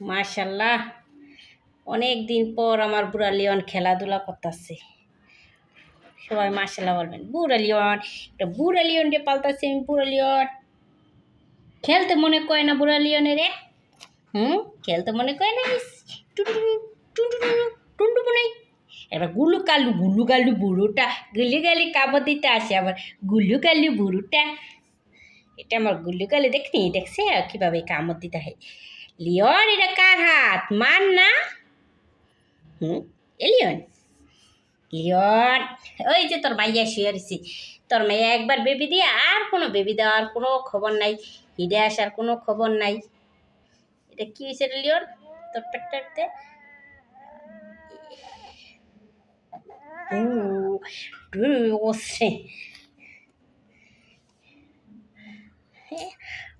মাশাল্লাহ। অনেক দিন পর আমার বুড়া লিওন খেলাধুলা করতেছে। সবাই মাশাল্লাহ বলবেন, বুড়া লিওন, একটা বুড়া লিওন দিয়ে পাল্টাচ্ছে আমি, বুড়া লিওন। খেলতে মনে কয় না বুড়া লিওনের রে? হুম? খেলতে মনে কয় না? টুনটুকু নেই। এবার গুলু কালু গুলু কালু বুড়োটা গুলি গালি কাবর দিতে আসে আবার গুলু কালু বুড়োটা। এটা আমার গুল্লু কালে দেখনি? দেখছে? কীভাবে কামড় দিতে হয়। লিওন এটা কার হাত মান না হুম এ লিওন ওই যে তোর মাইয়া শুয়ে রয়েছি তোর মাইয়া একবার বেবি দিয়ে আর কোনো বেবি দেওয়ার কোনো খবর নাই হিডে আসার কোনো খবর নাই এটা কি হয়েছে লিওন তোর পেটটাতে ও ওসে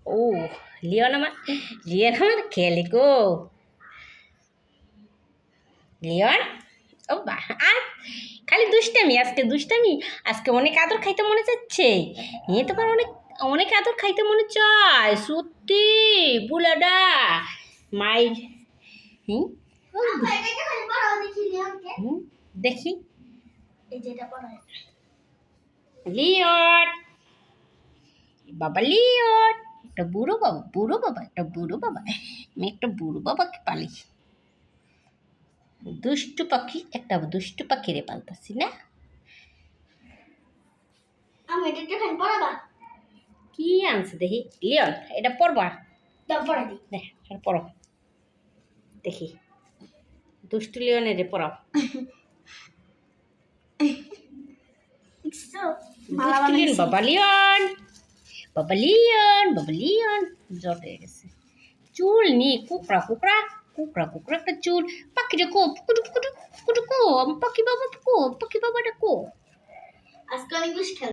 ও লিওন আমার লিওন আমার খেলে গো। লিওন? ও বা আর খালি দুষ্টামি আজকে দুষ্টামি? আজকে অনেক আদর খাইতে মনে যাচ্ছে। এ তোমার অনেক অনেক আদর খাইতে মনে চায় সত্যি বুলাডা। মাই দেখি লিওনকে। হুম, দেখি। লিওন! বাবা লিওন একটা বুড়ো বাবা বুড়ো বাবা একটা বুড়ো বাবা। আমি একটা বুড়ো বাবাকে পালি দুষ্টু পাখি একটা দুষ্টু পাখি রে পালতাছি না? আম্মা, এটা একটু খালি পড়াবা। কি আনছে দেখি? লিওন এটা পড়বা? দাও, পড়াই দিই। দেখ এটা পড়ো। দেখি। দুষ্টু লিওনের রে পড়াও। বাবা লিওন। বাবা লিওন বাবা লিওন জ্বর হয়ে গেছে। চুল নি কুকড়া কুকড়া কুকড়া কুকড়া একটা চুল। পাখিটা কো পুকুটু পুকুটু পুকুটু কো, পাখি বাবা কো, পাখি বাবাটা কো। আজকে অনেক